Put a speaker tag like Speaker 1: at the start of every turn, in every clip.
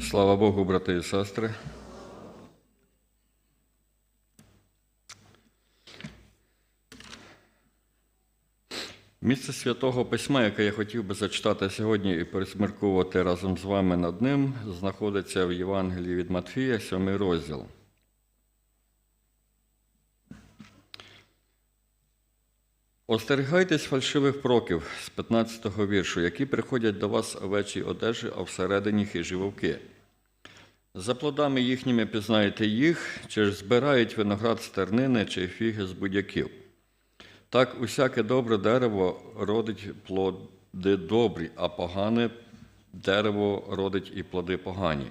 Speaker 1: Слава Богу, брати і сестри. Місце святого письма, яке я хотів би зачитати сьогодні і пересміркувати разом з вами над ним, знаходиться в Євангелії від Матфія, 7 розділ. Остерігайтесь фальшивих проків з 15-го віршу, які приходять до вас в овечій одежі, а всередині хижі вовки. За плодами їхніми пізнаєте їх, чи ж збирають виноград з тернини, чи фіги з будяків. Так усяке добре дерево родить плоди добрі, а погане дерево родить і плоди погані.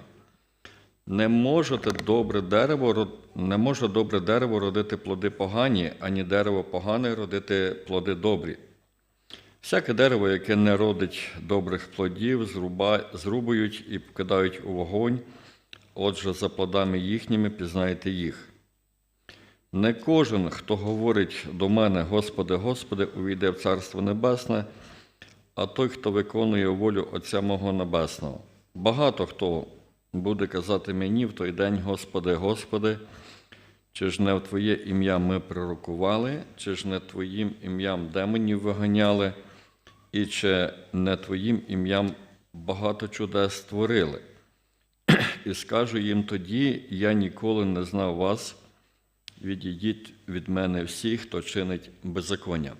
Speaker 1: Не можете добре дерево, не може добре дерево родити плоди погані, ані дерево погане родити плоди добрі. Всяке дерево, яке не родить добрих плодів, зруба, зрубують і покидають у вогонь, отже, за плодами їхніми пізнаєте їх. Не кожен, хто говорить до мене, Господи, Господи, увійде в Царство Небесне, а той, хто виконує волю Отця мого Небесного. Багато хто буде казати мені в той день, Господи, Господи, чи ж не в Твоє ім'я ми пророкували, чи ж не Твоїм ім'ям демонів виганяли, і чи не Твоїм ім'ям багато чудес створили. І скажу їм тоді, я ніколи не знав вас, відійдіть від мене всі, хто чинить беззаконня.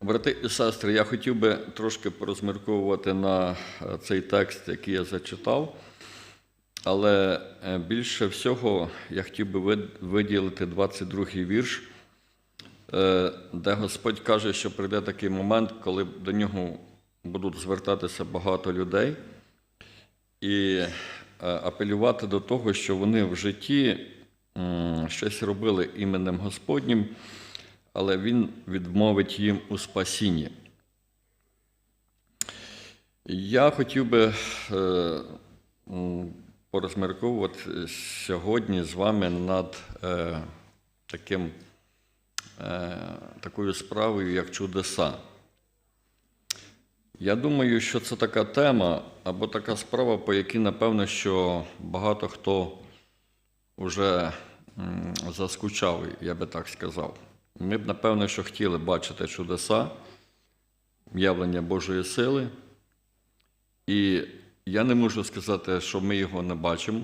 Speaker 1: Брати і сестри, я хотів би трошки порозмірковувати на е, цей текст, який я зачитав, але е, більше всього я хотів би виділити 22-й вірш, е, де Господь каже, що прийде такий момент, коли до нього будуть звертатися багато людей і е, апелювати до того, що вони в житті щось робили іменем Господнім, але Він відмовить їм у спасінні. Я хотів би е, порозмірковувати сьогодні з вами над е, таким, такою справою, як чудеса. Я думаю, що це така тема або така справа, по якій, напевно, що багато хто вже заскучав, я би так сказав. Ми б, напевно, що хотіли бачити чудеса, явлення Божої сили. І я не можу сказати, що ми його не бачимо.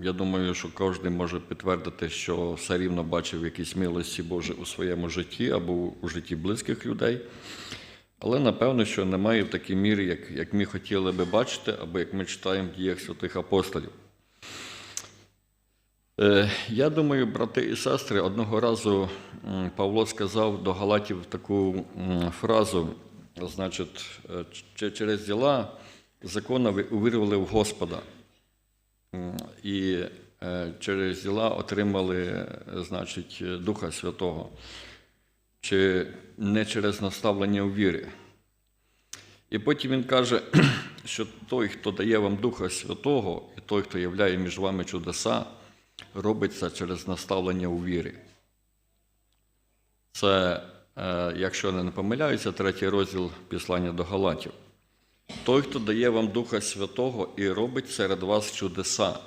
Speaker 1: Я думаю, що кожен може підтвердити, що все рівно бачив якісь милості Божі у своєму житті або у житті близьких людей. Але напевно, що немає в такій мірі, як, як ми хотіли би бачити, або як ми читаємо в діях святих апостолів. Е, Я думаю, брати і сестри, одного разу Павло сказав до Галатів таку фразу, значить, е, через діла закона ви увірували в Господа. І е, через діла отримали, е, значить, Духа Святого, чи не через наставлення у вірі. І потім він каже, що той, хто дає вам Духа Святого, і той, хто являє між вами чудеса, робить це через наставлення у вірі. Це, е, якщо не помиляюся, третій розділ післання до Галатів. Той, хто дає вам Духа Святого і робить серед вас чудеса,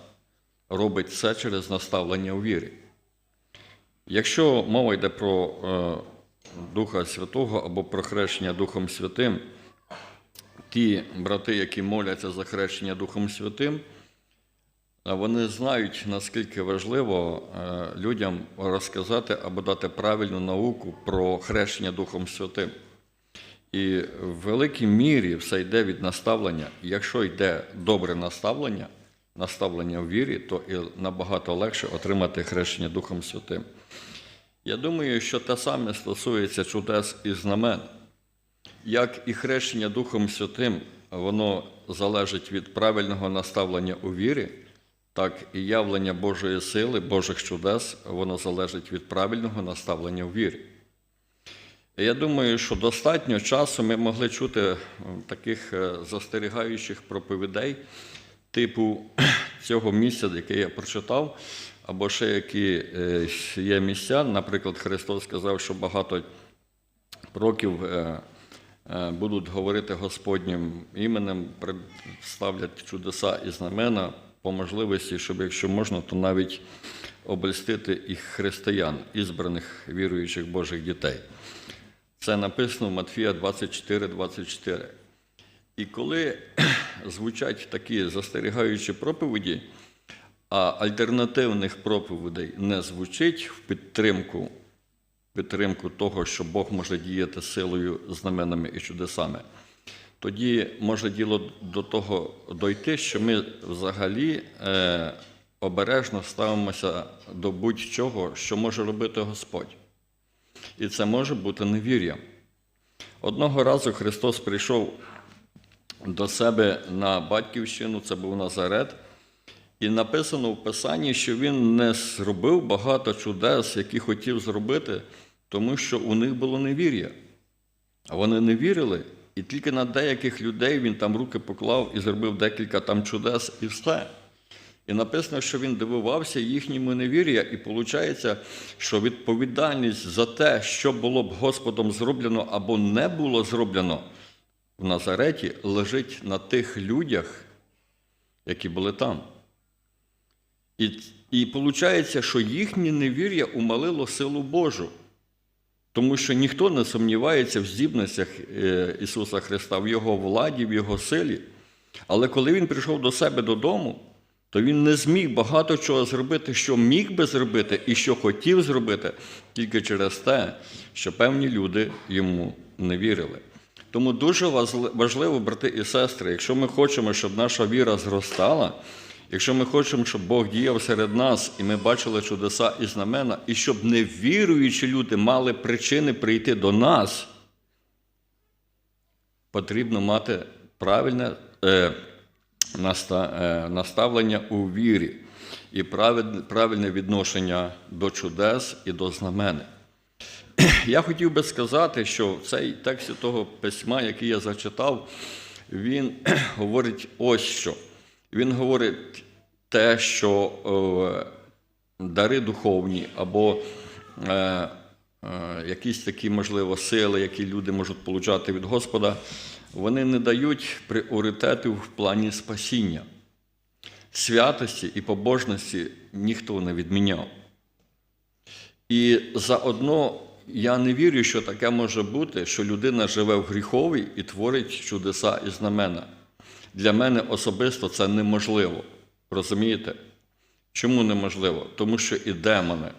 Speaker 1: робить це через наставлення у вірі. Якщо мова йде про е, Духа Святого або про хрещення Духом Святим, ті брати, які моляться за хрещення Духом Святим, вони знають, наскільки важливо е, людям розказати або дати правильну науку про хрещення Духом Святим. І в великій мірі все йде від наставлення. Якщо йде добре наставлення, наставлення в вірі, то і набагато легше отримати хрещення Духом Святим. Я думаю, що те саме стосується чудес і знамен. Як і хрещення Духом Святим, воно залежить від правильного наставлення у вірі, так і явлення Божої сили, Божих чудес, воно залежить від правильного наставлення у вірі. Я думаю, що достатньо часу ми могли чути таких е, застерігаючих проповідей, типу цього місця, яке я прочитав, або ще які е, є місця. Наприклад, Христос сказав, що багато років е, е, будуть говорити Господнім іменем, представлять чудеса і знамена по можливості, щоб, якщо можна, то навіть обольстити і християн, ізбраних віруючих Божих дітей. Це написано в Матфія 24, 24. І коли звучать такі застерігаючі проповіді, а альтернативних проповідей не звучить в підтримку, підтримку того, що Бог може діяти силою, знаменами і чудесами, тоді може діло до того дойти, що ми взагалі е, обережно ставимося до будь-чого, що може робити Господь. І це може бути невір'я. Одного разу Христос прийшов до себе на батьківщину, це був Назарет, і написано в Писанні, що він не зробив багато чудес, які хотів зробити, тому що у них було невір'я. А вони не вірили, і тільки на деяких людей він там руки поклав і зробив декілька там чудес, і все. І написано, що він дивувався їхньому невір'я, і виходить, що відповідальність за те, що було б Господом зроблено або не було зроблено в Назареті, лежить на тих людях, які були там. І, виходить, що їхнє невір'я умалило силу Божу. Тому що ніхто не сумнівається в здібностях е, Ісуса Христа, в Його владі, в Його силі. Але коли Він прийшов до себе додому, то він не зміг багато чого зробити, що міг би зробити і що хотів зробити, тільки через те, що певні люди йому не вірили. Тому дуже важливо, брати і сестри, якщо ми хочемо, щоб наша віра зростала, якщо ми хочемо, щоб Бог діяв серед нас, і ми бачили чудеса і знамена, і щоб невіруючі люди мали причини прийти до нас, потрібно мати правильне. Е, наставлення у вірі і правильне відношення до чудес і до знамени. Я хотів би сказати, що в цей тексті того письма, який я зачитав, він говорить ось що. Він говорить те, що дари духовні або е, якісь такі, можливо, сили, які люди можуть получати від Господа, вони не дають пріоритету в плані спасіння. Святості і побожності ніхто не відміняв. І заодно я не вірю, що таке може бути, що людина живе в гріховій і творить чудеса і знамена. Для мене особисто це неможливо. Розумієте? Чому неможливо? Тому що і демони,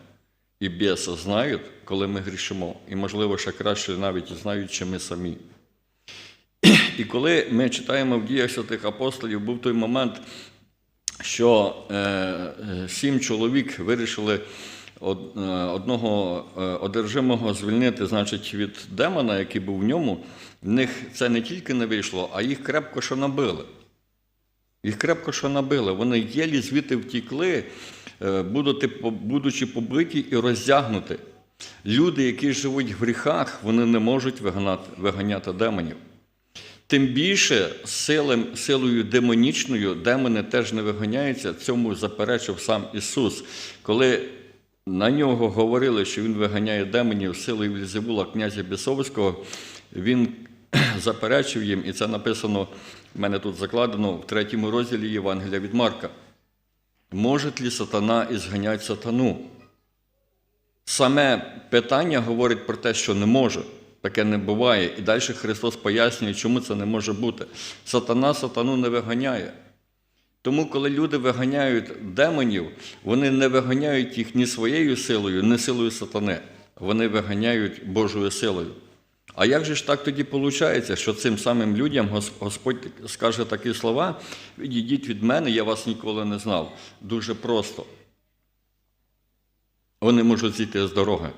Speaker 1: і біси знають, коли ми грішимо, і, можливо, ще краще навіть знають, чи ми самі. І коли ми читаємо в діях святих апостолів, був той момент, що е, сім чоловік вирішили одного е, одержимого звільнити, значить, від демона, який був в ньому, в них це не тільки не вийшло, а їх крепко що набили. Їх крепко що набили. Вони єлі звідти втікли, е, будучи побиті і роздягнуті. Люди, які живуть в гріхах, вони не можуть виганяти, виганяти демонів. Тим більше силем, силою демонічною демони теж не виганяються, цьому заперечив сам Ісус. Коли на нього говорили, що Він виганяє демонів силою Вільзевула, князя Бісовського, він заперечив їм, і це написано, в мене тут закладено в третьому розділі Євангелія від Марка. Може лі сатана ізганять сатану? Саме питання говорить про те, що не може. Таке не буває. І далі Христос пояснює, чому це не може бути. Сатана сатану не виганяє. Тому, коли люди виганяють демонів, вони не виганяють їх ні своєю силою, ні силою сатани. Вони виганяють Божою силою. А як же ж так тоді виходить, що цим самим людям Господь скаже такі слова: відійдіть від мене, я вас ніколи не знав. Дуже просто. Вони можуть зійти з дороги.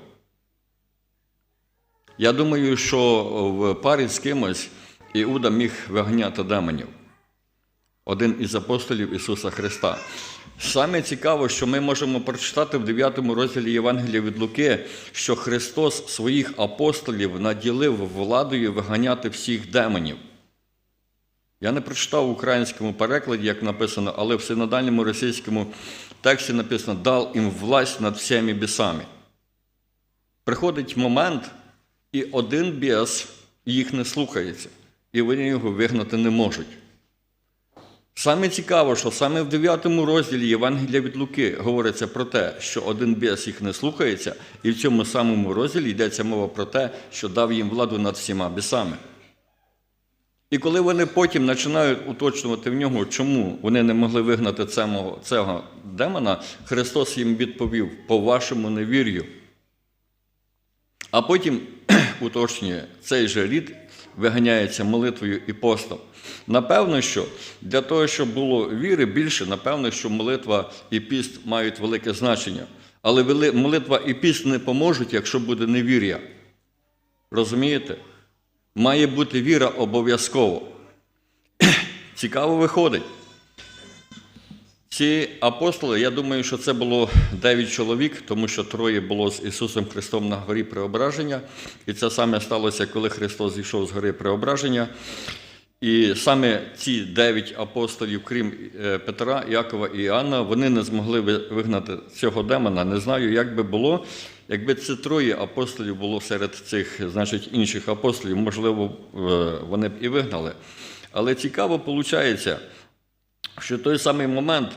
Speaker 1: Я думаю, що в парі з кимось Іуда міг виганяти демонів. Один із апостолів Ісуса Христа. Саме цікаво, що ми можемо прочитати в 9 розділі Євангелія від Луки, що Христос своїх апостолів наділив владою виганяти всіх демонів. Я не прочитав в українському перекладі, як написано, але в синодальному російському тексті написано дав їм власть над всіми бісами. Приходить момент, і один біс їх не слухається, і вони його вигнати не можуть. Саме цікаво, що саме в 9 розділі Євангелія від Луки говориться про те, що один біс їх не слухається, і в цьому самому розділі йдеться мова про те, що дав їм владу над всіма бісами. І коли вони потім починають уточнювати в нього, чому вони не могли вигнати цього, цього демона, Христос їм відповів по вашому невір'ю. А потім уточнює, цей же рід виганяється молитвою і постом. Напевно, що для того, щоб було віри більше, напевно, що молитва і піст мають велике значення. Але молитва і піст не поможуть, якщо буде невір'я. Розумієте? Має бути віра обов'язково. Цікаво виходить. Ці апостоли, я думаю, що це було 9 чоловік, тому що троє було з Ісусом Христом на горі Преображення. І це саме сталося, коли Христос зійшов з гори Преображення. І саме ці дев'ять апостолів, крім е, Петра, Якова і Іоанна, вони не змогли вигнати цього демона. Не знаю, як би було, якби це троє апостолів було серед цих, значить, інших апостолів, можливо, вони б і вигнали. Але цікаво виходить, що той самий момент,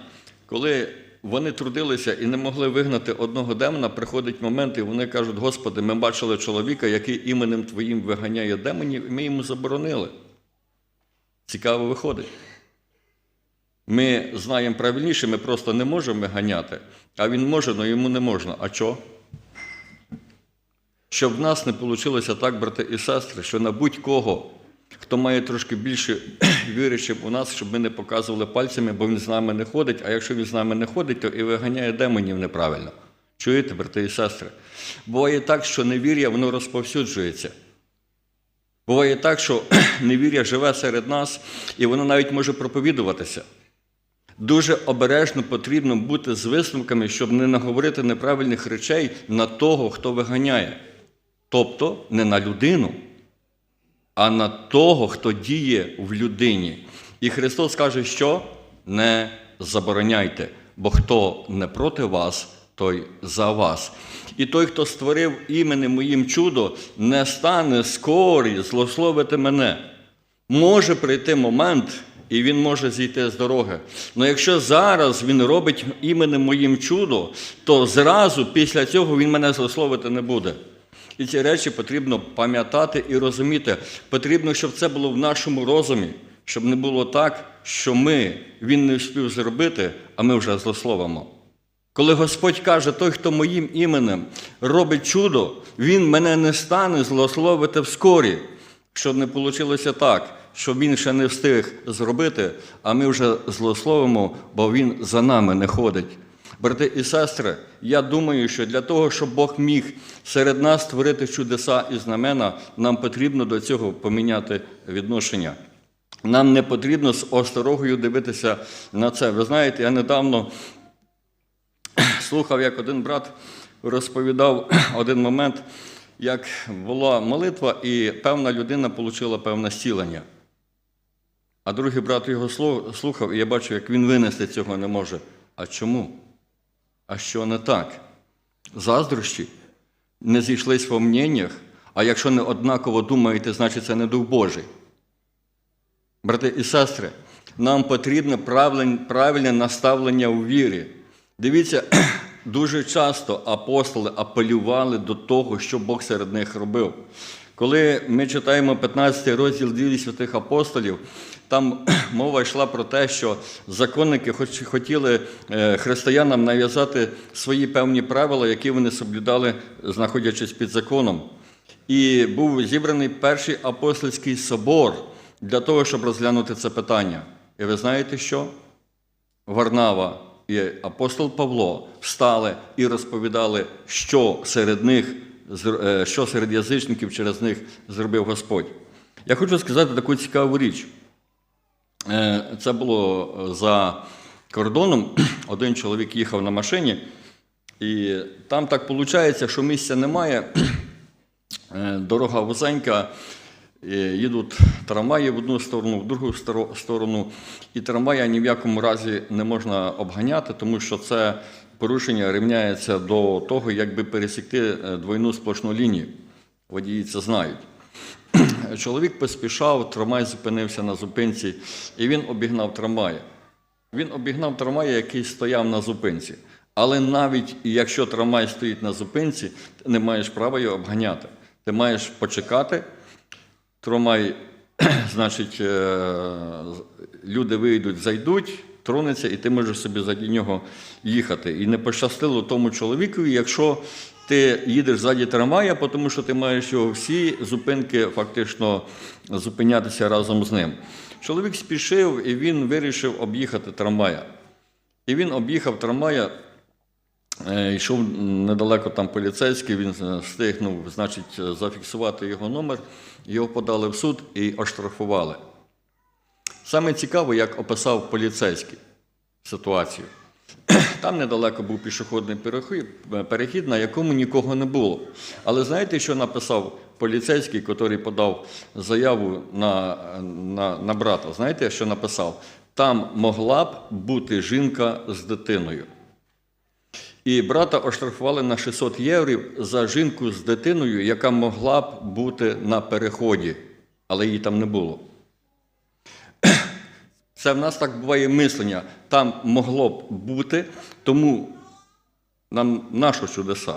Speaker 1: коли вони трудилися і не могли вигнати одного демона, приходить момент, і вони кажуть: Господи, ми бачили чоловіка, який іменем Твоїм виганяє демонів, і ми йому заборонили. Цікаво виходить. Ми знаємо правильніше, ми просто не можемо виганяти, а він може, але йому не можна. А чого? Щоб в нас не вийшло так, брати і сестри, що на будь-кого, хто має трошки більше віри, чим у нас, щоб ми не показували пальцями, бо він з нами не ходить, а якщо він з нами не ходить, то і виганяє демонів неправильно. Чуєте, брати і сестри? Буває так, що невір'я, воно розповсюджується. Буває так, що невір'я живе серед нас, і воно навіть може проповідуватися. Дуже обережно потрібно бути з висновками, щоб не наговорити неправильних речей на того, хто виганяє. Тобто не на людину, а на того, хто діє в людині. І Христос каже, що не забороняйте, бо хто не проти вас, той за вас. І той, хто створив іменем моїм чудо, не стане скорі злословити мене. Може прийти момент, і він може зійти з дороги. Але якщо зараз він робить іменем моїм чудо, то зразу після цього він мене злословити не буде. І ці речі потрібно пам'ятати і розуміти. Потрібно, щоб це було в нашому розумі, щоб не було так, що ми, він не встиг зробити, а ми вже злословимо. Коли Господь каже, той, хто моїм іменем робить чудо, він мене не стане злословити вскорі, щоб не вийшло так, що він ще не встиг зробити, а ми вже злословимо, бо він за нами не ходить. Брати і сестри, я думаю, що для того, щоб Бог міг серед нас створити чудеса і знамена, нам потрібно до цього поміняти відношення. Нам не потрібно з осторогою дивитися на це. Ви знаєте, я недавно слухав, як один брат розповідав один момент, як була молитва, і певна людина отримала певне зцілення. А другий брат його слухав, і я бачу, як він винести цього не може. А чому? А що не так? Заздрощі не зійшлись в мненнях, а якщо не однаково думаєте, значить це не дух Божий. Брати і сестри, нам потрібне правильне наставлення у вірі. Дивіться, дуже часто апостоли апелювали до того, що Бог серед них робив. Коли ми читаємо 15 розділ дії святих апостолів, там мова йшла про те, що законники хоч- хотіли е, християнам нав'язати свої певні правила, які вони соблюдали, знаходячись під законом. І був зібраний перший апостольський собор для того, щоб розглянути це питання. І ви знаєте що? Варнава і апостол Павло встали і розповідали, що серед них, що серед язичників через них зробив Господь. Я хочу сказати таку цікаву річ. Е, Це було за кордоном. Один чоловік їхав на машині, і там так виходить, що місця немає. Е, Дорога вузенька, е, їдуть трамваї в одну сторону, в другу сторону, і трамвая ні в якому разі не можна обганяти, тому що це порушення рівняється до того, якби пересікти е, двойну сплошну лінію. Водії це знають. чоловік поспішав, трамвай зупинився на зупинці, і він обігнав трамвай. Він обігнав трамвай, який стояв на зупинці. Але навіть якщо трамвай стоїть на зупинці, ти не маєш права його обганяти. Ти маєш почекати, трамвай, значить, е, люди вийдуть, зайдуть, тронеться, і ти можеш собі заді нього їхати. І не пощастило тому чоловікові, якщо ти їдеш ззаді трамвая, тому що ти маєш його всі зупинки фактично зупинятися разом з ним. Чоловік спішив і він вирішив об'їхати трамвая. І він об'їхав трамвая, е, йшов недалеко там поліцейський, він встигнув, значить, зафіксувати його номер, його подали в суд і оштрафували. Саме цікаво, як описав поліцейський ситуацію. Там недалеко був пішохідний перехід, перехід, на якому нікого не було. Але знаєте, що написав поліцейський, який подав заяву на, на, на брата? Знаєте, що написав? Там могла б бути жінка з дитиною. І брата оштрафували на 600 євро за жінку з дитиною, яка могла б бути на переході, але її там не було. Це в нас так буває мислення. Там могло б бути, тому нам нащо чудеса?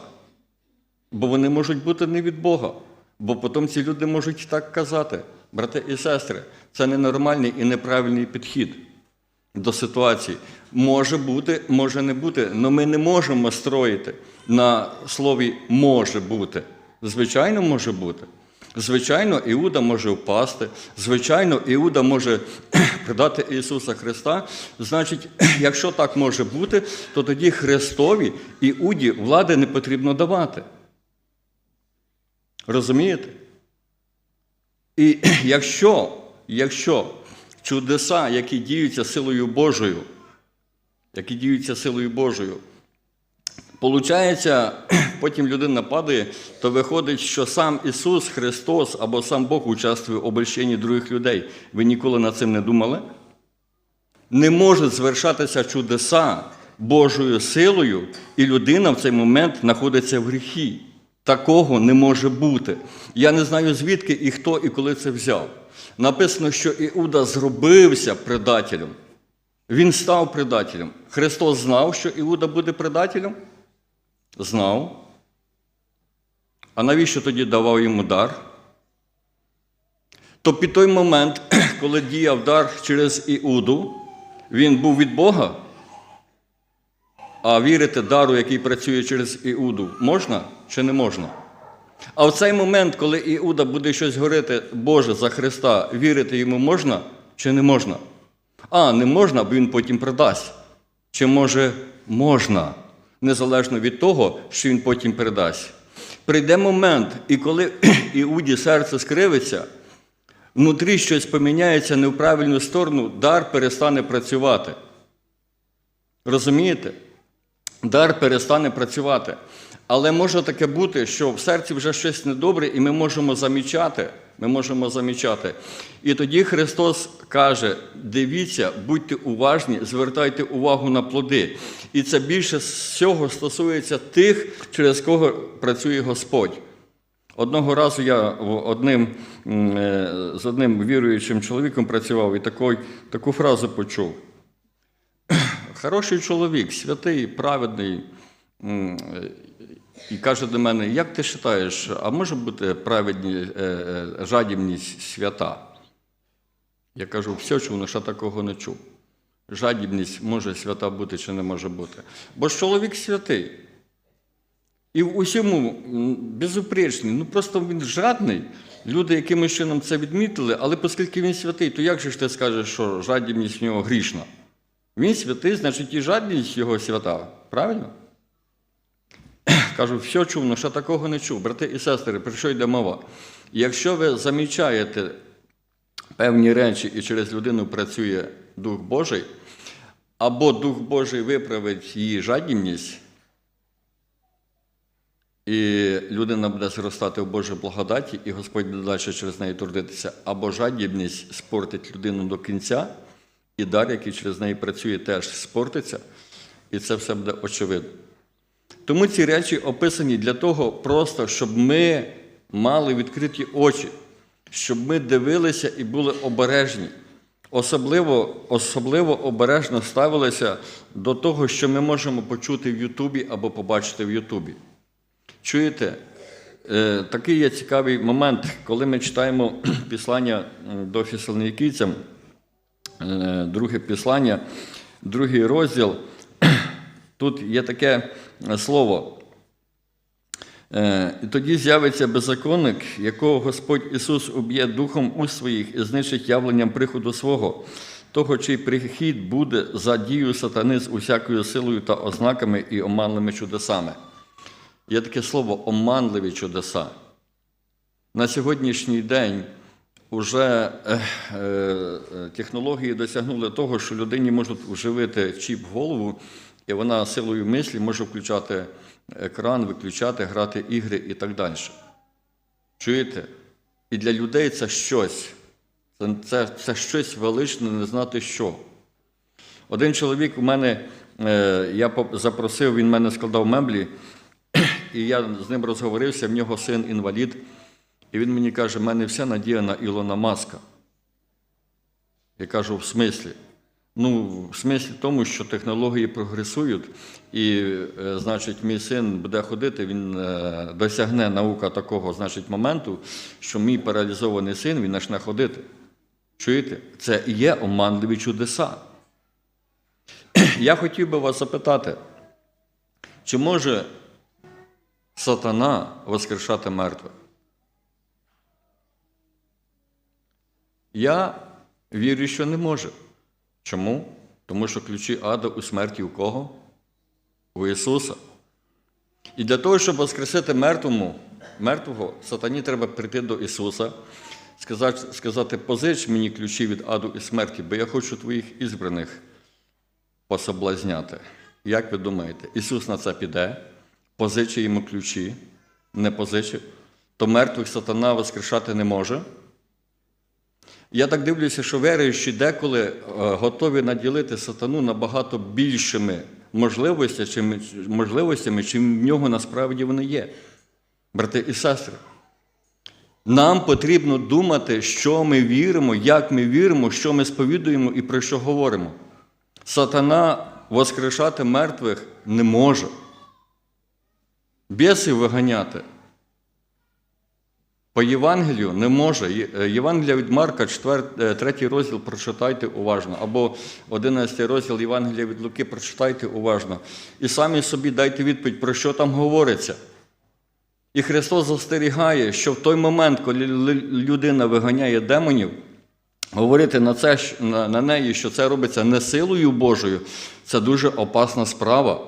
Speaker 1: Бо вони можуть бути не від Бога. Бо потім ці люди можуть так казати. Брати і сестри, це ненормальний і неправильний підхід до ситуації. Може бути, може не бути, але ми не можемо строїти на слові може бути. Звичайно, може бути. Звичайно, Іуда може впасти. Звичайно, Іуда може предати Ісуса Христа. Значить, якщо так може бути, то тоді Христові Іуді влади не потрібно давати. Розумієте? І якщо, якщо чудеса, які діються силою Божою, які діються силою Божою, Получається, потім людина падає, то виходить, що сам Ісус Христос або сам Бог участвує в обольщенні других людей. Ви ніколи над цим не думали? Не можуть звершатися чудеса Божою силою, і людина в цей момент знаходиться в гріхі. Такого не може бути. Я не знаю, звідки і хто і коли це взяв. Написано, що Іуда зробився предателем. Він став предателем. Христос знав, що Іуда буде предателем? Знав. А навіщо тоді давав йому дар? То під той момент, коли діяв дар через Іуду, він був від Бога. А вірити дару, який працює через Іуду, можна чи не можна? А в цей момент, коли Іуда буде щось говорити Боже за Христа, вірити йому можна чи не можна? А, не можна, бо він потім придасть. Чи може можна, незалежно від того, що він потім передасть. Прийде момент, і коли Іуді серце скривиться, внутрі щось поміняється не в правильну сторону, дар перестане працювати. Розумієте? Дар перестане працювати. Але може таке бути, що в серці вже щось недобре, і ми можемо замічати. Ми можемо замічати. І тоді Христос каже: дивіться, будьте уважні, звертайте увагу на плоди. І це більше всього стосується тих, через кого працює Господь. Одного разу я одним, е, з одним віруючим чоловіком працював і такой, таку фразу почув. Хороший чоловік, святий, праведний, і каже до мене, як ти вважаєш, а може бути праведні, жадібність свята? Я кажу, все але ще такого не чув. Жадібність може свята бути чи не може бути. Бо ж чоловік святий. І в усьому безупречний, ну просто він жадний. Люди якимось чином це відмітили, але оскільки він святий, то як же ж ти скажеш, що жадібність в нього грішна? Він святий, значить і жадність його свята. Правильно? Кажу, все чув, але ще такого не чув. Брати і сестри, про що йде мова? Якщо ви замічаєте певні речі і через людину працює Дух Божий, або Дух Божий виправить її жадібність, і людина буде зростати в Божій благодаті, і Господь буде далі через неї трудитися, або жадібність спортить людину до кінця, і дар, який через неї працює, теж спортиться, і це все буде очевидно. Тому ці речі описані для того, просто, щоб ми мали відкриті очі, щоб ми дивилися і були обережні. Особливо, особливо обережно ставилися до того, що ми можемо почути в Ютубі або побачити в Ютубі. Чуєте, Е, такий є цікавий момент, коли ми читаємо післання до фісалоникійцям, е, друге післання, другий розділ. Тут є таке слово. Е, І тоді з'явиться беззаконник, якого Господь Ісус уб'є духом у своїх і знищить явленням приходу свого, того, чий прихід буде за дією сатани з усякою силою та ознаками і оманними чудесами. Є таке слово оманливі чудеса. На сьогоднішній день вже е, е, технології досягнули того, що людині можуть вживити чіп голову, і вона силою мислі може включати екран, виключати, грати ігри і так далі. Чуєте? І для людей це щось. Це, це, це щось величне, не знати що. Один чоловік у мене, е, я запросив, він мене складав меблі, і я з ним розговорився, в нього син інвалід, і він мені каже, в мене вся надія на Ілона Маска. Я кажу, в смислі? Ну, в смислі тому, що технології прогресують, і, е, значить, мій син буде ходити, він е, досягне наука такого, значить, моменту, що мій паралізований син він почне ходити. Чуєте? Це і є оманливі чудеса. Я хотів би вас запитати, чи може сатана воскрешати мертвих? Я вірю, що не може. Чому? Тому що ключі ада у смерті у кого? У Ісуса. І для того, щоб воскресити мертвому, мертвого, сатані треба прийти до Ісуса, сказати, сказати, позич мені ключі від аду і смерті, бо я хочу твоїх ізбраних пособлазняти. Як ви думаєте, Ісус на це піде, позичить йому ключі, не позичив, то мертвих сатана воскрешати не може. Я так дивлюся, що віруючі деколи е, готові наділити сатану набагато більшими можливостями, можливостями, чим в нього насправді вони є. Брати і сестри, нам потрібно думати, що ми віримо, як ми віримо, що ми сповідуємо і про що говоримо. Сатана воскрешати мертвих не може. Бісів виганяти по Євангелію не може. Е, Євангелія від Марка, 4, 3 розділ, прочитайте уважно, або 11 розділ Євангелія від Луки, прочитайте уважно. І самі собі дайте відповідь, про що там говориться. І Христос застерігає, що в той момент, коли людина виганяє демонів, говорити на, це, на, неї, що це робиться не силою Божою, це дуже опасна справа.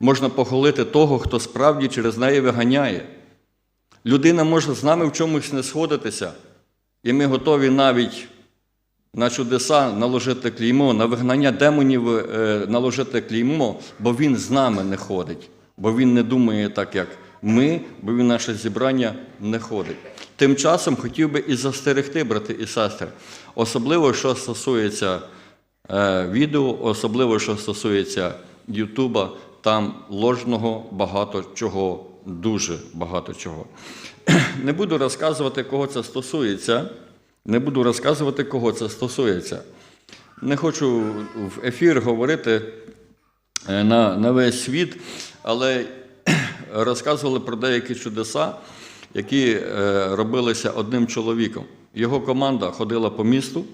Speaker 1: Можна похвалити того, хто справді через неї виганяє. Людина може з нами в чомусь не сходитися, і ми готові навіть на чудеса наложити клеймо, на вигнання демонів е, наложити клеймо, бо він з нами не ходить, бо він не думає так, як ми, бо він наше зібрання не ходить. Тим часом хотів би і застерегти, брати і сестри, особливо, що стосується е, відео, особливо, що стосується Ютуба, там ложного багато чого, дуже багато чого. Не буду розказувати, кого це стосується. Не буду розказувати, кого це стосується. Не хочу в ефір говорити е, на, на весь світ, але розказували про деякі чудеса, які е, робилися одним чоловіком. Його команда ходила по місту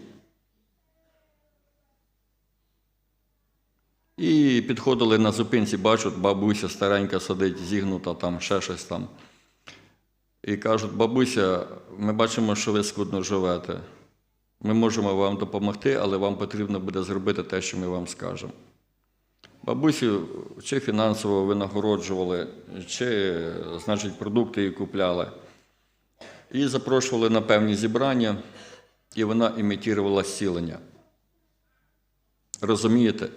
Speaker 1: і підходили на зупинці, бачать, бабуся старенька сидить, зігнута там, ще щось там. І кажуть, бабуся, ми бачимо, що ви скудно живете. Ми можемо вам допомогти, але вам потрібно буде зробити те, що ми вам скажемо. Бабусю чи фінансово винагороджували, чи, значить, продукти їй купляли. Її запрошували на певні зібрання, і вона імітувала зцілення. Розумієте?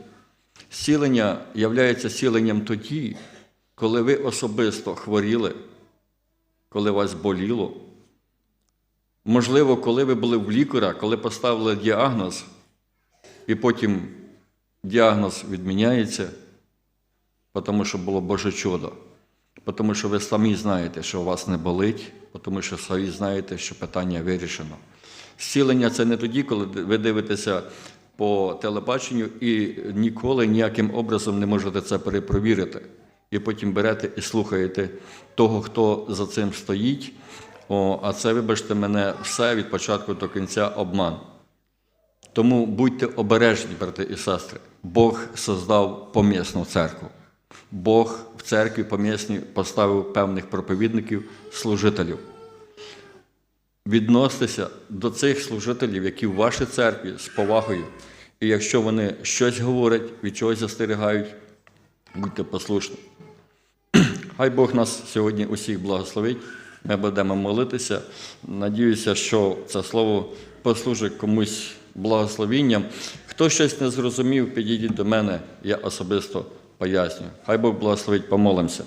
Speaker 1: Зцілення являється зціленням тоді, коли ви особисто хворіли, коли вас боліло. Можливо, коли ви були в лікаря, коли поставили діагноз, і потім діагноз відміняється, тому що було Боже чудо. тому що ви самі знаєте, що у вас не болить, тому що самі знаєте, що питання вирішено. Зцілення це не тоді, коли ви дивитеся по телебаченню і ніколи ніяким образом не можете це перепровірити. І потім берете і слухаєте того, хто за цим стоїть. О, а це, вибачте мене, все від початку до кінця обман. Тому будьте обережні, брати і сестри. Бог создав помісну церкву. Бог в церкві помісній поставив певних проповідників, служителів. Відносьтеся до цих служителів, які в вашій церкві з повагою. І якщо вони щось говорять, від чогось застерігають, будьте послушні. Хай Бог нас сьогодні усіх благословить. Ми будемо молитися. Надіюся, що це слово послужить комусь благословінням. Хто щось не зрозумів, підійдіть до мене, я особисто поясню. Хай Бог благословить, помолимося.